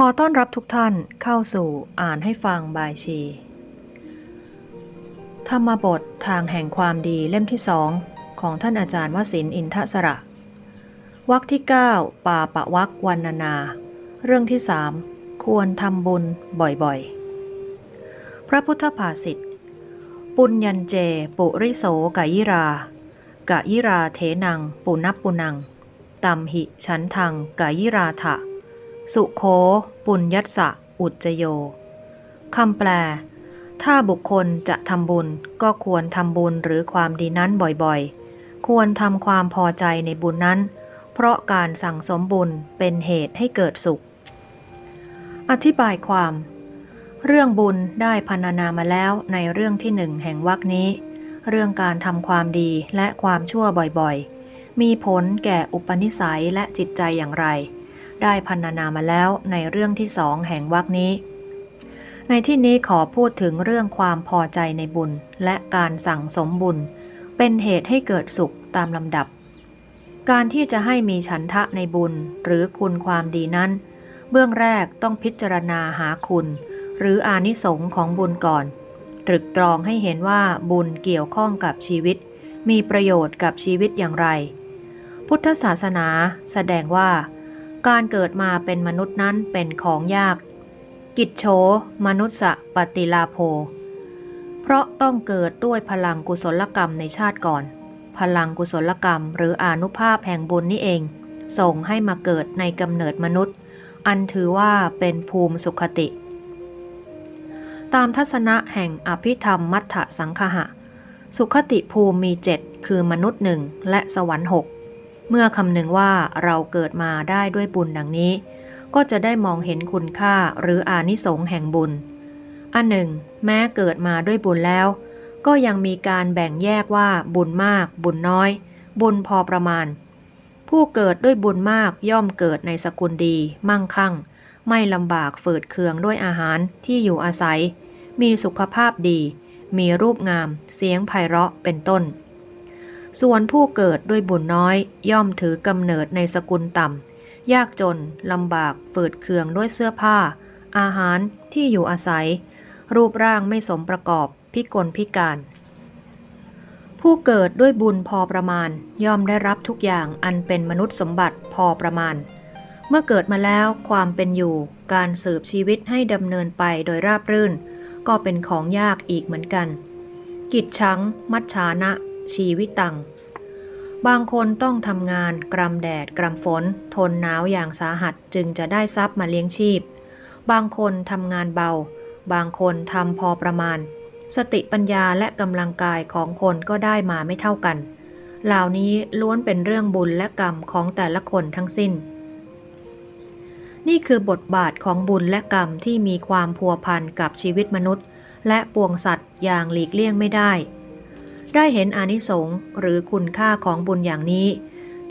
ขอต้อนรับทุกท่านเข้าสู่อ่านให้ฟังบายชี ธรรมบททางแห่งความดีเล่มที่สองของท่านอาจารย์วสินอินทสระวรรคที่ 9 ป่าปะวักวันนานา เรื่องที่สามควรทำบุญบ่อยๆ พระพุทธภาษิต ปุญญันเจ ปุริโสกยิรากะยิราเทนัง ปุนับปุนังตัมหิฉันทังกายิราถะ สุโค ปุญยัสสะ อุจจโย คำแปล ถ้าบุคคลจะทำบุญก็ควรทำบุญหรือความดีนั้นบ่อยๆ ควรทำความพอใจในบุญนั้น เพราะการสั่งสมบุญเป็นเหตุให้เกิดสุข อธิบายความ เรื่องบุญได้พรรณนามาแล้วในเรื่องที่หนึ่งแห่งวรรคนี้ เรื่องการทำความดีและความชั่วบ่อยๆ มีผลแก่อุปนิสัยและจิตใจอย่างไร ได้พรรณนามาแล้วในเรื่องที่สองแห่งวรรคนี้ ในที่นี้ขอพูดถึงเรื่องความพอใจในบุญและการสั่งสมบุญ เป็นเหตุให้เกิดสุขตามลำดับ การที่จะให้มีฉันทะในบุญหรือคุณความดีนั้น เบื้องแรกต้องพิจารณาหาคุณ หรืออานิสงค์ของบุญก่อน ตรึกตรองให้เห็นว่าบุญเกี่ยวข้องกับชีวิต มีประโยชน์กับชีวิตอย่างไร พุทธศาสนาแสดงว่า การเกิดมาเป็นมนุษย์นั้นเป็นของยาก กิจโฉมนุษสะปฏิลาโภ เพราะต้องเกิดด้วยพลังกุศลกรรมในชาติก่อน พลังกุศลกรรมหรืออนุภาพแห่งบุญนี่เอง ส่งให้มาเกิดในกำเนิดมนุษย์ อันถือว่าเป็นภูมิสุขติ ตามทัศนะแห่งอภิธรรมมัทธสังคหะ สุขติภูมิมีเจ็ดคือมนุษย์หนึ่งและสวรรค์หก เมื่อคำนึงว่าเราเกิดมาได้ด้วยบุญดังนี้ ก็จะได้มองเห็นคุณค่าหรืออานิสงส์แห่งบุญ อันหนึ่ง แม้เกิดมาด้วยบุญแล้ว ก็ยังมีการแบ่งแยกว่าบุญมาก บุญน้อย บุญพอประมาณ ผู้เกิดด้วยบุญมากย่อมเกิดในสกุลดี มั่งคั่ง ไม่ลำบากฝืดเคืองด้วยอาหารที่อยู่อาศัย มีสุขภาพดี มีรูปงาม เสียงไพเราะเป็นต้น ส่วนผู้เกิดด้วยบุญน้อยย่อมถือกำเนิดในสกุลต่ำ ยากจนลำบากฝืดเคืองด้วยเสื้อผ้า อาหารที่อยู่อาศัย รูปร่างไม่สมประกอบพิกลพิการ ผู้เกิดด้วยบุญพอประมาณ ย่อมได้รับทุกอย่างอันเป็นมนุษย์สมบัติพอประมาณ เมื่อเกิดมาแล้วความเป็นอยู่ การสืบชีวิตให้ดำเนินไปโดยราบรื่น ก็เป็นของยากอีกเหมือนกัน กิจชังมัจฉานะ ชีวิตตัง บางคนต้องทำงานกรำแดดกรำฝน ทนหนาวอย่างสาหัสจึงจะได้ทรัพย์มาเลี้ยงชีพ บางคนทำงานเบา บางคนทำพอประมาณ สติปัญญาและกำลังกายของคนก็ได้มาไม่เท่ากัน เหล่านี้ล้วนเป็นเรื่องบุญและกรรมของแต่ละคนทั้งสิ้นนี่คือบทบาทของบุญและกรรมที่มีความพัวพันกับชีวิตมนุษย์ และปวงสัตว์อย่างหลีกเลี่ยงไม่ได้ ได้เห็นอนิสงส์หรือคุณค่าของบุญอย่างนี้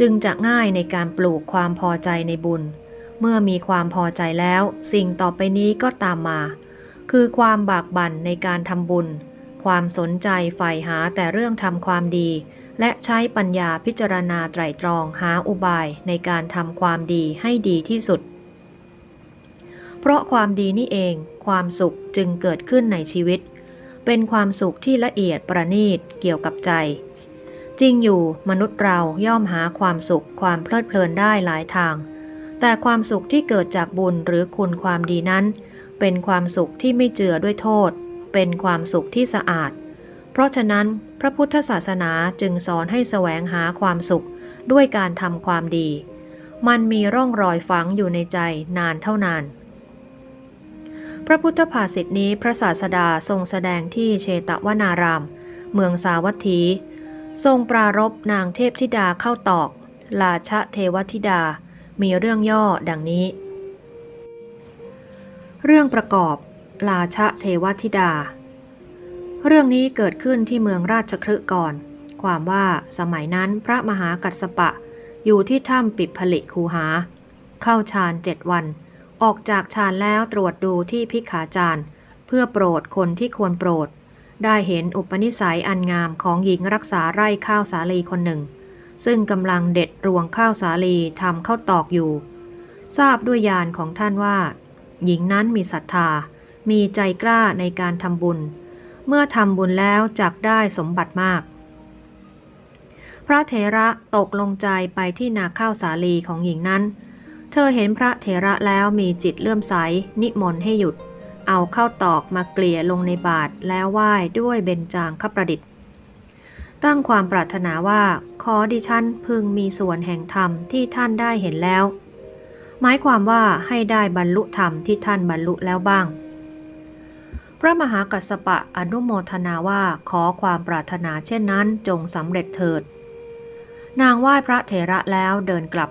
จึงจะง่ายในการปลูกความพอใจในบุญ เมื่อมีความพอใจแล้ว สิ่งต่อไปนี้ก็ตามมา คือความบากบั่นในการทำบุญ ความสนใจใฝ่หาแต่เรื่องทำความดี และใช้ปัญญาพิจารณาไตรตรองหาอุบายในการทำความดีให้ดีที่สุด เพราะความดีนี่เอง ความสุขจึงเกิดขึ้นในชีวิต เป็นความสุขที่ละเอียดประณีตเกี่ยวกับใจ จริงอยู่มนุษย์เราย่อมหาความสุขความเพลิดเพลินได้หลายทาง แต่ความสุขที่เกิดจากบุญหรือคุณความดีนั้น เป็นความสุขที่ไม่เจือด้วยโทษ เป็นความสุขที่สะอาด เพราะฉะนั้นพระพุทธศาสนาจึงสอนให้แสวงหาความสุขด้วยการทำความดี มันมีร่องรอยฝังอยู่ในใจนานเท่านาน พระพุทธภาษิตนี้พระศาสดาทรงแสดงที่เชตวนาราม เมืองสาวัตถี ทรงปรารบนางเทพธิดาเข้าตอก ลาชะเทวธิดา มีเรื่องย่อดังนี้ เรื่องประกอบ ลาชะเทวธิดา เรื่องนี้เกิดขึ้นที่เมืองราชคฤห์ก่อน ความว่าสมัยนั้นพระมหากัสสปะอยู่ที่ถ้ำปิดผลิคูหา เข้าฌานเจ็ดวัน ออกจากฌานแล้วตรวจดูที่พิขาจารย์เพื่อโปรดคนที่ควรโปรด ได้เห็นอุปนิสัยอันงามของหญิงรักษาไร่ข้าวสาลีคนหนึ่ง ซึ่งกำลังเด็ดรวงข้าวสาลีทำข้าวตอกอยู่ ทราบด้วยญาณของท่านว่า หญิงนั้นมีศรัทธา มีใจกล้าในการทำบุญ เมื่อทำบุญแล้วจักได้สมบัติมาก พระเถระตกลงใจไปที่นาข้าวสาลีของหญิงนั้น เธอเห็นพระเถระแล้วมีจิตเลื่อมใส นิมนต์ให้หยุด เอาเข้าตอกมาเกลี่ยลงในบาตรแล้วไหว้ด้วยเบญจางคประดิษฐ์ ตั้งความปรารถนาว่าขอดิฉันพึงมีส่วนแห่งธรรมที่ท่านได้เห็นแล้ว หมายความว่าให้ได้บรรลุธรรมที่ท่านบรรลุแล้วบ้าง พระมหากัสสปะอนุโมทนาว่าขอความปรารถนาเช่นนั้นจงสำเร็จเถิด นางไหว้พระเถระแล้วเดินกลับ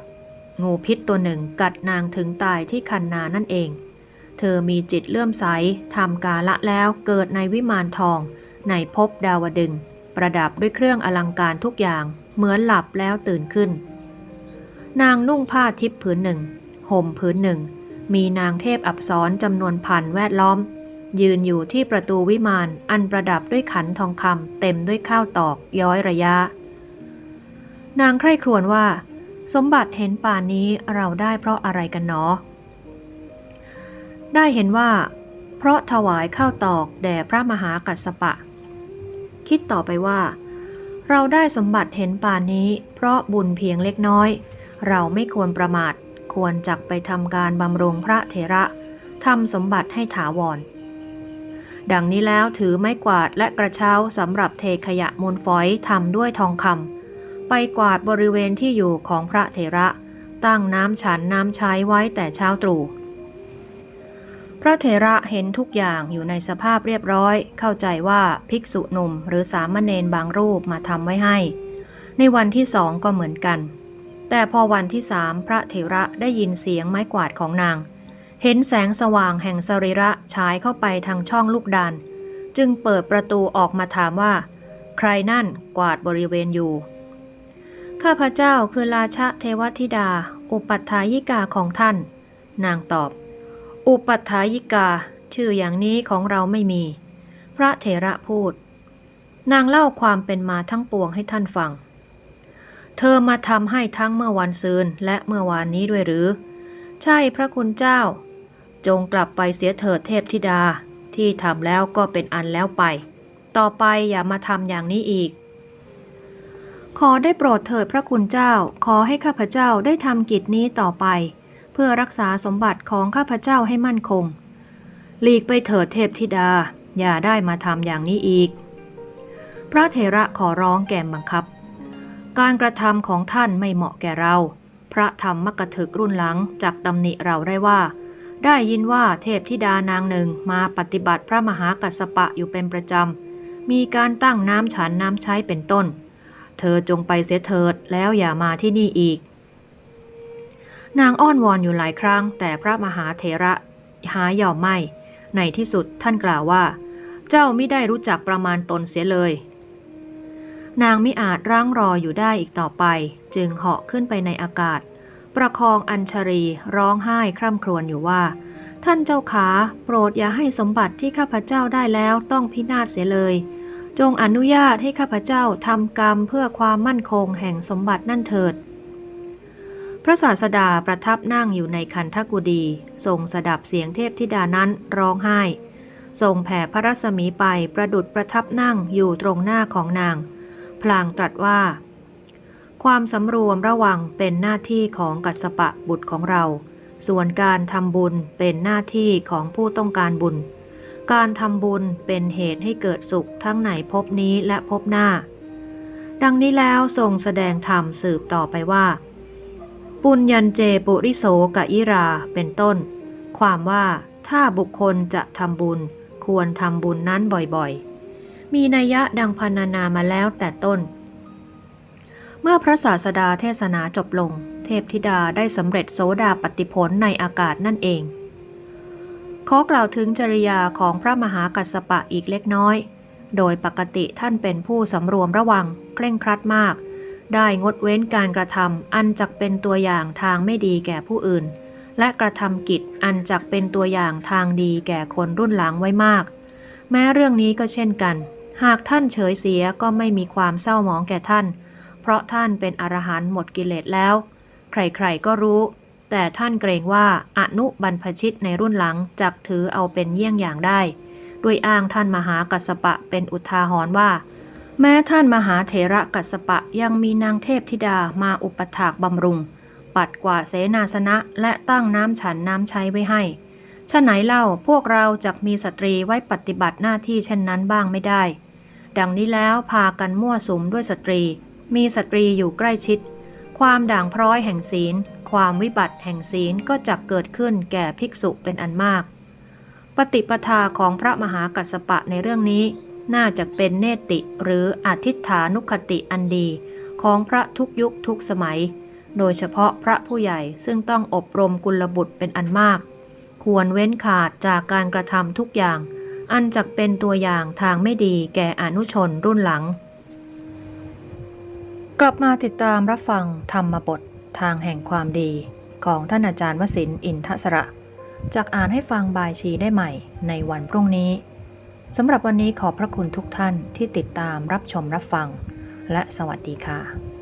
งูพิษตัวหนึ่งกัดนางถึงตายที่คันนานั่นเอง เธอมีจิตเลื่อมใสทำกาละแล้วเกิดในวิมานทอง ในภพดาวดึง ประดับด้วยเครื่องอลังการทุกอย่างเหมือนหลับแล้วตื่นขึ้น นางนุ่งผ้าทิพย์ผืนหนึ่งห่มผืนหนึ่ง มีนางเทพอับสรจำนวนพันแวดล้อม ยืนอยู่ที่ประตูวิมานอันประดับด้วยขันทองคำเต็มด้วยข้าวตอกย้อยระยะ นางใคร่ครวญว่า สมบัติเห็นป่านนี้เราได้เพราะอะไรกันเนาะได้เห็นว่า เพราะถวายข้าวตอกแด่พระมหากัสสปะ คิดต่อไปว่า เราได้สมบัติเห็นป่านนี้ เพราะบุญเพียงเล็กน้อย เราไม่ควรประมาทควรจักไปทำการบำรุงพระเถระทำสมบัติให้ถาวร ดังนี้แล้วถือไม้กวาดและกระเช้าสำหรับเทขยะมูลฝอยทำด้วยทองคำ ไปกวาดบริเวณที่อยู่ของพระเถระ ตั้งน้ำฉันน้ำใช้ไว้แต่เช้าตรู่พระเถระเห็นทุกอย่างอยู่ในสภาพเรียบร้อย เข้าใจว่าภิกษุหนุ่มหรือสามเณรบางรูปมาทำไว้ให้ ในวันที่สองก็เหมือนกัน แต่พอวันที่สามพระเถระได้ยินเสียงไม้กวาดของนาง เห็นแสงสว่างแห่งสรีระฉายเข้าไปทางช่องลูกดานจึงเปิดประตูออกมาถามว่า ใครนั่นกวาดบริเวณอยู่ ข้าพเจ้าคือราชเทวธิดา อุปัฏฐายิกาของท่าน นางตอบ อุปัฏฐายิกา ชื่ออย่างนี้ของเราไม่มี พระเถระพูด นางเล่าความเป็นมาทั้งปวงให้ท่านฟัง เธอมาทำให้ทั้งเมื่อวันซืนและเมื่อวานนี้ด้วยหรือ ใช่พระคุณเจ้า จงกลับไปเสียเถิดเทพธิดา ที่ทำแล้วก็เป็นอันแล้วไป ต่อไปอย่ามาทำอย่างนี้อีก ขอได้โปรดเถิดพระคุณเจ้า ขอให้ข้าพเจ้าได้ทำกิจนี้ต่อไป เพื่อรักษาสมบัติของข้าพเจ้าให้มั่นคง หลีกไปเถิดเทพธิดา อย่าได้มาทำอย่างนี้อีก พระเถระขอร้องแก่บังคับ การกระทำของท่านไม่เหมาะแก่เรา พระธรรมมกถึกรุ่นหลังจากตำหนิเราได้ว่า ได้ยินว่าเทพธิดานางหนึ่งมาปฏิบัติพระมหากัสสปะอยู่เป็นประจำมีการตั้งน้ำฉันน้ำใช้เป็นต้น เธอจงไปเสียเถิดแล้วอย่ามาที่นี่อีก นางอ้อนวอนอยู่หลายครั้ง แต่พระมหาเถระหายอมไม่ ในที่สุดท่านกล่าวว่า เจ้าไม่ได้รู้จักประมาณตนเสียเลย นางไม่อาจร่างรออยู่ได้อีกต่อไป จึงเหาะขึ้นไปในอากาศ ประคองอัญชรีร้องไห้คร่ำครวญอยู่ว่าท่านเจ้าขา โปรดอย่าให้สมบัติที่ข้าพเจ้าได้แล้วต้องพินาศเสียเลย จงอนุญาตให้ข้าพเจ้าทำกรรมเพื่อความมั่นคงแห่งสมบัตินั่นเถิด พระศาสดาประทับนั่งอยู่ในคันธกุดีทรงสดับเสียงเทพธิดานั้นร้องไห้ ทรงแผ่พระรัศมีไปประดุดประทับนั่งอยู่ตรงหน้าของนาง พลางตรัสว่า ความสำรวมระวังเป็นหน้าที่ของกัสปะบุตรของเรา ส่วนการทำบุญเป็นหน้าที่ของผู้ต้องการบุญ การทำบุญเป็นเหตุให้เกิดสุขทั้งในภพนี้และภพหน้า ดังนี้แล้วทรงแสดงธรรมสืบต่อไปว่า ปุญญันเจปุริโสกะยิราเป็นต้น ความว่าถ้าบุคคลจะทำบุญควรทำบุญนั้นบ่อยๆ มีนัยยะดังพรรณนามาแล้วแต่ต้น เมื่อพระศาสดาเทศนาจบลง เทพธิดาได้สำเร็จโสดาปฏิผลในอากาศนั่นเอง ขอกล่าวถึงจริยาของพระมหากัสสปะอีกเล็กน้อย โดยปกติท่านเป็นผู้สำรวมระวัง เคร่งครัดมาก ได้งดเว้นการกระทำอันจักเป็นตัวอย่างทางไม่ดีแก่ผู้อื่น และกระทำกิจอันจักเป็นตัวอย่างทางดีแก่คนรุ่นหลังไว้มาก แม้เรื่องนี้ก็เช่นกัน หากท่านเฉยเสียก็ไม่มีความเศร้าหมองแก่ท่าน เพราะท่านเป็นอรหันต์หมดกิเลสแล้ว ใครๆก็รู้ แต่ท่านเกรงว่าอนุบรรพชิตในรุ่นหลังจักถือเอาเป็นเยี่ยงอย่างได้ด้วยอ้างท่านมหากัสปะเป็นอุทาหรณ์ว่า แม้ท่านมหาเถระกัสปะยังมีนางเทพธิดามาอุปถากบำรุง ปัดกวาดเสนาสนะและตั้งน้ำฉันน้ำใช้ไว้ให้ฉะไหนเล่าพวกเราจะมีสตรีไว้ปฏิบัติหน้าที่เช่นนั้นบ้างไม่ได้ ดังนี้แล้วพากันมั่วสุมด้วยสตรี มีสตรีอยู่ใกล้ชิด ความด่างพร้อยแห่งศีล ความวิบัติแห่งศีลก็จะเกิดขึ้นแก่ภิกษุเป็นอันมาก ปฏิปทาของพระมหากัสสปะในเรื่องนี้ น่าจะเป็นเนติหรืออธิษฐานุคติอันดี ของพระทุกยุคทุกสมัย โดยเฉพาะพระผู้ใหญ่ซึ่งต้องอบรมกุลบุตรเป็นอันมาก ควรเว้นขาดจากการกระทำทุกอย่าง อันจักเป็นตัวอย่างทางไม่ดีแก่อนุชนรุ่นหลัง กลับมาติดตามรับฟังธรรมบท ทางแห่งความดีของท่านอาจารย์วสินอินทสระจากอ่านให้ฟังบายชีได้ใหม่ในวันพรุ่งนี้สำหรับวันนี้ขอบพระคุณทุกท่านที่ติดตามรับชมรับฟัง และสวัสดีค่ะ